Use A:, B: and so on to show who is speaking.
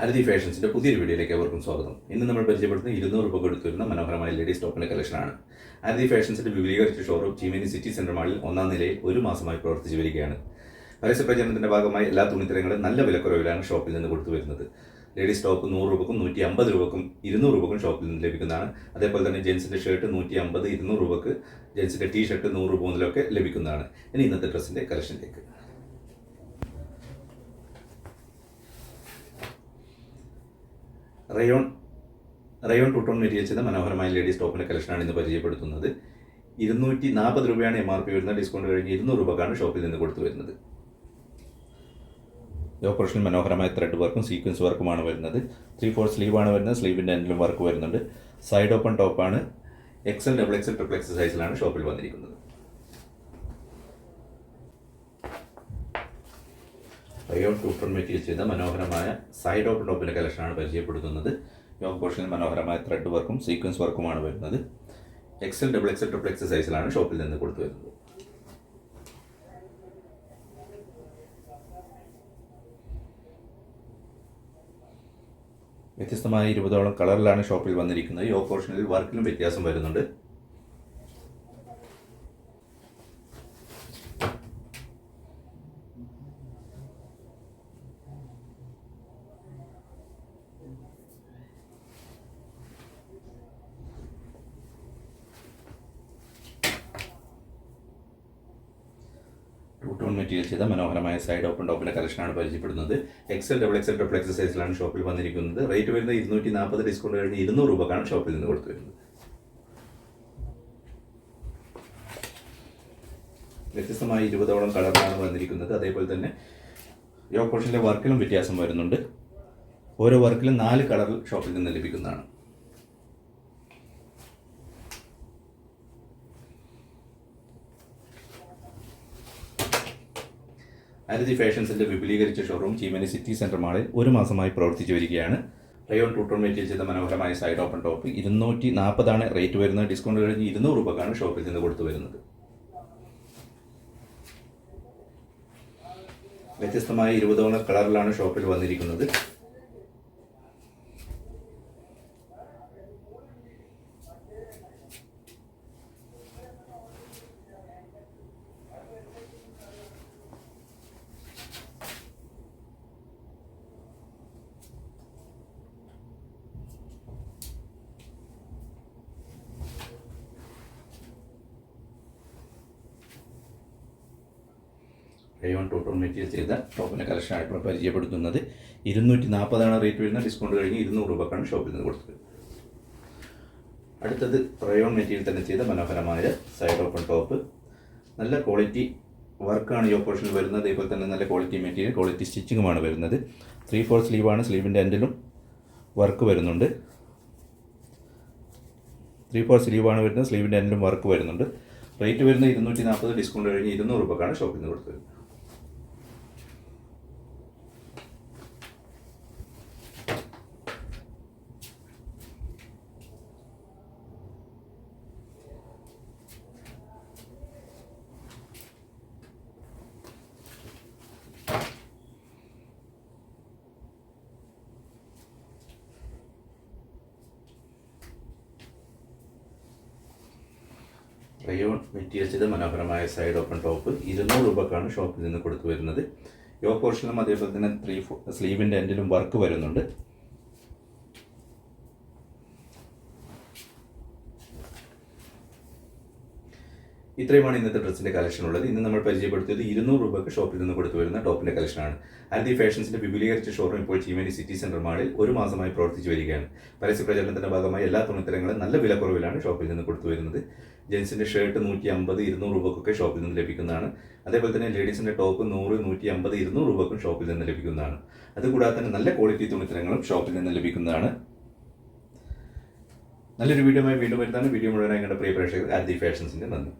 A: അരതി ഫാഷൻസിന്റെ പുതിയൊരു വീഡിയോയിലേക്ക് അവർക്കും സ്വാഗതം. ഇന്ന് നമ്മൾ പരിചയപ്പെടുത്തുന്ന ഇരുന്നൂറ് രൂപ കൊടുത്തു വരുന്ന മനോഹരമായ ലേഡീസ് ടോപ്പിന്റെ കളക്ഷനാണ് അരതി ഫാഷൻസിന്റെ വിപുലീകരിച്ച ഷോറൂം ചീമേനി സിറ്റി സെന്റർ മാളിൽ ഒന്നാം നിലയിൽ ഒരു മാസമായി പ്രവർത്തിച്ചു വരികയാണ്. പരസ്യ പ്രചരണത്തിന്റെ ഭാഗമായി എല്ലാ തുണിത്തരങ്ങളും നല്ല വിലക്കുറവിലാണ് ഷോപ്പിൽ നിന്ന് കൊടുത്തു വരുന്നത്. ലേഡീസ് ടോപ്പ് നൂറ് രൂപക്കും നൂറ്റി അമ്പത് രൂപക്കും ഇരുന്നൂറ് രൂപക്കും ഷോപ്പിൽ നിന്ന് ലഭിക്കുന്നതാണ്. അതേപോലെ തന്നെ ജെൻസിന്റെ ഷർട്ട് നൂറ്റി അമ്പത് ഇരുന്നൂറ് രൂപക്ക് ജെൻസിന്റെ ടീ ഷർട്ട് നൂറ് രൂപ മുതലൊക്കെ ലഭിക്കുന്നതാണ്. ഇനി ഇന്നത്തെ ഡ്രസ്സിന്റെ കളക്ഷനിലേക്ക് rayon rayon two tone material ചെയ്ത മനോഹരമായ ലേഡീസ് ടോപ്പിന്റെ കളക്ഷനാണ് ഇന്ന് പരിചയപ്പെടുത്തുന്നത്. ഇരുന്നൂറ്റി നാൽപ്പത് രൂപയാണ് എം ആർ പി വരുന്നത്. ഡിസ്കൗണ്ട് കഴിഞ്ഞ് ഇരുന്നൂറ് രൂപക്കാണ് ഷോപ്പിൽ നിന്ന് കൊടുത്തു വരുന്നത്. ഈ ഓപ്പറേഷനിൽ മനോഹരമായ ത്രെഡ് വർക്കും സീക്വൻസ് വർക്കുമാണ് വരുന്നത്. ത്രീ ഫോർ സ്ലീവാണ് വരുന്നത്. സ്ലീവിന്റെ എൻഡിലും വർക്ക് വരുന്നുണ്ട്. സൈഡ് ഓപ്പൺ ടോപ്പാണ് XL double XL triple XL സൈസിലാണ് ഷോപ്പിൽ വന്നിരിക്കുന്നത്. റയോൺ സൂപ്പർ മെറ്റീരിയൽ ചെയ്ത മനോഹരമായ സൈഡ് ഓഫ് ടോപ്പിന്റെ കളക്ഷനാണ് പരിചയപ്പെടുത്തുന്നത്. യോഗ പോർഷനിൽ മനോഹരമായ ത്രെഡ് വർക്കും സീക്വൻസ് വർക്കുമാണ് വരുന്നത്. XL double XL triple XL സൈസിലാണ് ഷോപ്പിൽ നിന്ന് കൊടുത്തു വരുന്നത്. വ്യത്യസ്തമായ ഇരുപതോളം കളറിലാണ് ഷോപ്പിൽ വന്നിരിക്കുന്നത്. യോഗ പോർഷനിൽ വർക്കിലും വ്യത്യാസം വരുന്നുണ്ട് ടൂ ടോൺ മെറ്റീരിയൽ ചെയ്ത മനോഹരമായ സൈഡ് ഓപ്പൺ ടോപ്പിന്റെ കളക്ഷനാണ് പരിചയപ്പെടുന്നത്. XL double XL triple XL സൈസിലാണ് ഷോപ്പിൽ വന്നിരിക്കുന്നത്. റേറ്റ് വരുന്നത് ഇരുന്നൂറ്റി നാൽപ്പത് ഡിസ്കൗണ്ട് കഴിഞ്ഞ് ഇരുന്നൂറ് രൂപക്കാണ് ഷോപ്പിൽ നിന്ന് കൊടുത്തു വരുന്നത്. വ്യത്യസ്തമായ ഇരുപതോളം കളറിലാണ് വന്നിരിക്കുന്നത്. അതേപോലെ തന്നെ യോ പോർഷനിലെ വർക്കിലും വ്യത്യാസം വരുന്നുണ്ട്. ഓരോ വർക്കിലും നാല് കളറിൽ ഷോപ്പിൽ നിന്ന് ലഭിക്കുന്നതാണ്. അരതി ഫാഷൻസിന്റെ വിപുലീകരിച്ച ഷോറൂം ചീമനി സിറ്റി സെന്റർ മാളിൽ ഒരു മാസമായി പ്രവർത്തിച്ചു വരികയാണ്. റയോൺ ടൂട്ടോൺ മെറ്റീരിയൽ ചെയ്ത മനോഹരമായ സൈഡ് ഓപ്പൺ ടോപ്പ് ഇരുന്നൂറ്റി നാൽപ്പതാണ് റേറ്റ് വരുന്നത്. ഡിസ്കൗണ്ട് കഴിഞ്ഞ് ഇരുന്നൂറ് രൂപക്കാണ് ഷോപ്പിൽ നിന്ന് കൊടുത്തു വരുന്നത്. വ്യത്യസ്തമായ ഇരുപതോളം കളറിലാണ് ഷോപ്പിൽ വന്നിരിക്കുന്നത്. റയോൺ ടോട്ടോൺ മെറ്റീരിയൽ ചെയ്ത ടോപ്പിന്റെ കളക്ഷനായിട്ട് പരിചയപ്പെടുത്തുന്നത്. ഇരുന്നൂറ്റി നാൽപ്പതാണ് റേറ്റ് വരുന്ന ഡിസ്കൗണ്ട് കഴിഞ്ഞ് ഇരുന്നൂറ് രൂപക്കാണ് ഷോപ്പിൽ നിന്ന് കൊടുത്തത്. അടുത്തത് റയോൺ മെറ്റീരിയൽ തന്നെ ചെയ്ത മനോഹരമായ സൈഡ് ഓപ്പൺ ടോപ്പ് നല്ല ക്വാളിറ്റി വർക്കാണ് ഈ ഓപ്പറേഷനിൽ വരുന്നത്. ഇപ്പോൾ തന്നെ നല്ല ക്വാളിറ്റി മെറ്റീരിയൽ ക്വാളിറ്റി സ്റ്റിച്ചിങ്ങുമാണ് വരുന്നത്. ത്രീ ഫോർ സ്ലീവാണ് സ്ലീവിന്റെ എൻഡിലും വർക്ക് വരുന്നുണ്ട്. ത്രീ ഫോർ സ്ലീവാണ് വരുന്നത്. സ്ലീവിന്റെ എൻഡിലും വർക്ക് വരുന്നുണ്ട്. റേറ്റ് വരുന്നത് ഇരുന്നൂറ്റി നാൽപ്പത് ഡിസ്കൗണ്ട് കഴിഞ്ഞ് ഇരുന്നൂറ് രൂപക്കാണ് ഷോപ്പിൽ നിന്ന് കൊടുത്തത്. റയോൺ മെറ്റീരിയൽസിന്റെ മനോഹരമായ സൈഡ് ഓപ്പൺ ടോപ്പ് ഇരുന്നൂറ് രൂപക്കാണ് ഷോപ്പിൽ നിന്ന് കൊടുത്തു വരുന്നത്. യോ പോർഷനും അതേപോലെ തന്നെ ത്രീ സ്ലീവിന്റെ എൻഡിലും വർക്ക് വരുന്നുണ്ട്. ഇത്രയുമാണ് ഇന്നത്തെ ഡ്രസ്സിന്റെ കളക്ഷൻ ഉള്ളത്. ഇന്ന് നമ്മൾ പരിചയപ്പെടുത്തിയത് ഇരുന്നൂറ് രൂപയ്ക്ക് ഷോപ്പിൽ നിന്ന് കൊടുത്തു വരുന്ന ടോപ്പിന്റെ കളക്ഷനാണ് അരതി ഫാഷൻസിന്റെ വിപുലീകരിച്ച ഷോറൂം ഇപ്പോൾ ചീമേനി സിറ്റി സെന്റർ മാളിൽ ഒരു മാസമായി പ്രവർത്തിച്ചു വരികയാണ്. പരസ്യ പ്രചരണത്തിന്റെ ഭാഗമായി എല്ലാ തുണിത്തരങ്ങളും നല്ല വിലക്കുറവിലാണ് ഷോപ്പിൽ നിന്ന് കൊടുത്തു വരുന്നത് ജെൻസിന്റെ ഷർട്ട് നൂറ്റി അമ്പത് ഇരുന്നൂറ് രൂപക്കൊക്കെ ഷോപ്പിൽ നിന്ന് ലഭിക്കുന്നതാണ്. അതേപോലെ തന്നെ ലേഡീസിന്റെ ടോപ്പ് നൂറ് നൂറ്റി അമ്പത് ഇരുന്നൂറ് രൂപക്കും ഷോപ്പിൽ നിന്ന് ലഭിക്കുന്നതാണ്. അതുകൂടാതെ തന്നെ നല്ല ക്വാളിറ്റി തുണിത്തരങ്ങളും ഷോപ്പിൽ നിന്ന് ലഭിക്കുന്നതാണ്. നല്ലൊരു വീഡിയോ വീണ്ടും വരുന്നതാണ്. വീഡിയോ മുഴുവനായി കണ്ട പ്രിയ പ്രേക്ഷകർ ആദ്യ ഫാഷൻസിന്റെ നന്ദി.